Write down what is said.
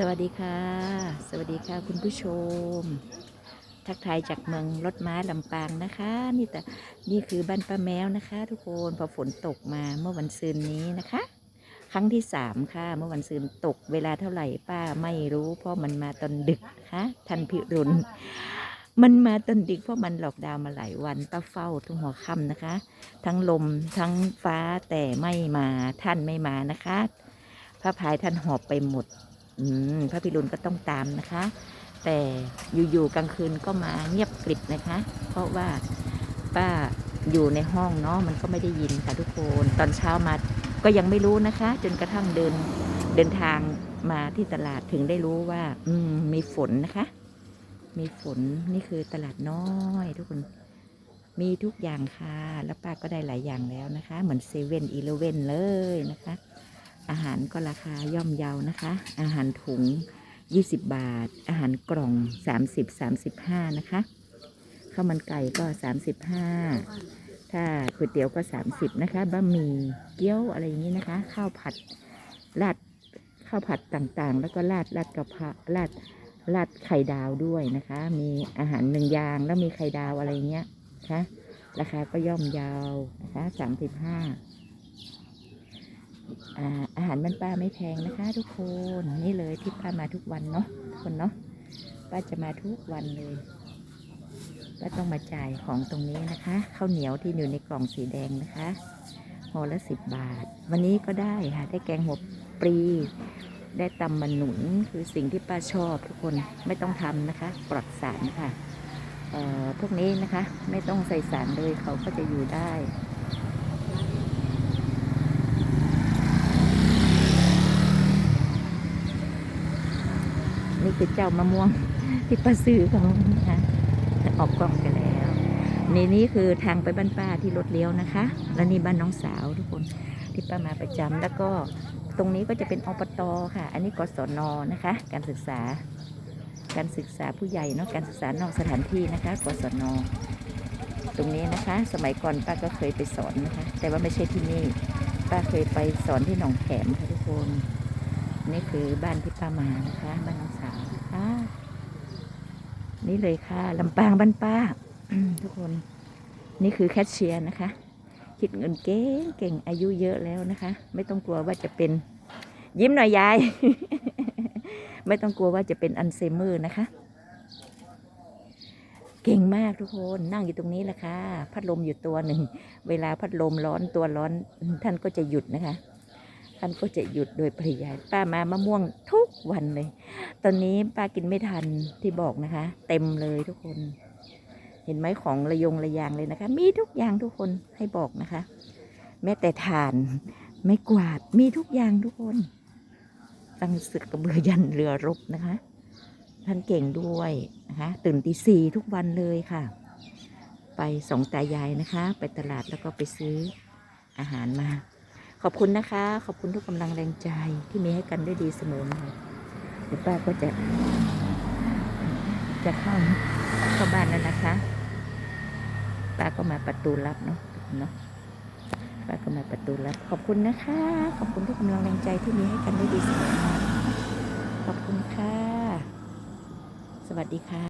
สวัสดีค่ะ สวัสดีค่ะคุณผู้ชม ทักทายจากเมืองรถม้าลำปางนะคะ นี่แต่นี่คือบ้านป้าแมวนะคะ ทุกคนพอฝนตกมาเมื่อวันซืนนี้นะคะ ครั้งที่สามค่ะ เมื่อวันซืนตกเวลาเท่าไหร่ป้าไม่รู้เพราะมันมาตอนดึกนะคะทันพิรุณมันมาตอนดึกเพราะมันหลอกดาวมาหลายวันป้าเฝ้าทุกหัวค่ำนะคะ ทั้งลมทั้งฟ้าแต่ไม่มาท่านไม่มานะคะพระพายท่านหอบไปหมด อืมพระพิรุณก็ต้องตามนะคะ แต่อยู่ๆกลางคืนก็มาเงียบกริบนะคะ เพราะว่าป้าอยู่ในห้องเนาะมันก็ไม่ได้ยินค่ะทุกคนตอนเช้ามาก็ยังไม่รู้นะคะ จนกระทั่งเดินเดินทางมาที่ตลาดถึงได้รู้ว่า อืมมีฝนนะคะ มีฝนนี่คือตลาดน้อยทุกคนมีทุกอย่างค่ะ แล้วป้าก็ได้หลายอย่างแล้วนะคะ เหมือนเซเว่นอีเลเว่นเลยนะคะ อาหารก็ราคาย่อมเยานะคะ อาหารถุง 20 บาท อาหารกล่อง 30 35 นะคะ ข้าวมันไก่ก็ 35 ถ้าก๋วยเตี๋ยวก็ 30 นะคะ บะหมี่ เกี๊ยวอะไรอย่างนี้นะคะ ข้าวผัด ราด ข้าวผัดต่างๆ แล้วก็ราดราดกระเพราราดราดไข่ดาวด้วยนะคะ มีอาหารหนึ่งอย่าง แล้วมีไข่ดาวอะไรเงี้ยนะคะราคาก็ย่อมเยาวนะคะ35อาอา หารบ้านป้าไม่แพงนะคะ ทุกคนนี่เลยที่ป้ามาทุกวันเนาะทุกคนเนาะป้าจะมาทุกวันเลยป้าต้องมาจ่ายของตรงนี้นะคะข้าวเหนียวที่อยู่ในกล่องสีแดงนะคะห่อละสิบบาท วันนี้ก็ได้ค่ะได้แกงหัวปลีได้ตำมันหนุนคือสิ่งที่ป้าชอบทุกคนไม่ต้องทำนะคะ ปลอดสารค่ะเอ่อพวกนี้นะคะ ไม่ต้องใส่สารเลยเขาก็จะอยู่ได้ นี่คือเจ้ามะม่วงที่ป้าซื้อเขานะคะออกกล่องไปแล้วนี่นี่คือทางไปบ้านป้าที่รถเลี้ยวนะคะ และนี่บ้านน้องสาวทุกคนที่ป้ามาประจำแล้วก็ตรงนี้ก็จะเป็นอปตค่ะ อันนี้กศนนะคะ การศึกษา การศึกษาผู้ใหญ่เนาะการศึกษานอกสถานที่นะคะกศนตรงนี้นะคะ สมัยก่อนป้าก็เคยไปสอนนะคะ แต่ว่าไม่ใช่ที่นี่ ป้าเคยไปสอนที่หนองแขมค่ะทุกคน นี่คือบ้านที่ป้ามานะคะบ้านน้องสาวนะคะนี่เลยค่ะลำปางบ้านป้าทุกคน นี่คือแคชเชียร์นะคะ คิดเงินเก่งเก่งอายุเยอะแล้วนะคะ ไม่ต้องกลัวว่าจะเป็น ยิ้มหน่อยยาย ไม่ต้องกลัวว่าจะเป็นอัลไซเมอร์นะคะ เก่งมากทุกคนนั่งอยู่ตรงนี้แหละค่ะพัดลมอยู่ตัวหนึ่ง เวลาพัดลมร้อนตัวร้อนท่านก็จะหยุดนะคะ ท่านก็จะหยุดโดยปริยายป้ามามะม่วงทุกวันเลย ตอนนี้ป้ากินไม่ทันที่บอกนะคะ เต็มเลยทุกคน เห็นไหมของระยงระยางเลยนะคะ มีทุกอย่างทุกคนให้บอกนะคะ แม้แต่ฐานไม่กวาดมีทุกอย่างทุกคนตั้งศึกกระเบือยันเรือรบนะคะ ท่านเก่งด้วยนะคะ ตื่นตีสี่ทุกวันเลยค่ะ ไปสองตายายนะคะ ไปตลาดแล้วก็ไปซื้ออาหารมา อบคุณนะคะ ขอบคุณทุกกำลังแรงใจที่มีให้กันได้ดีเสมอมาเดี๋ยวป้าก็จะ จะเข้าเข้าบ้านแล้วนะคะป้าก็มาประตูรับเนาะเนาะป้าก็มาประตูรับ ขอบคุณนะคะ ขอบคุณทุกกำลังแรงใจที่มีให้กันได้ดีเสมอมาขอบคุณค่ะ สวัสดีค่ะ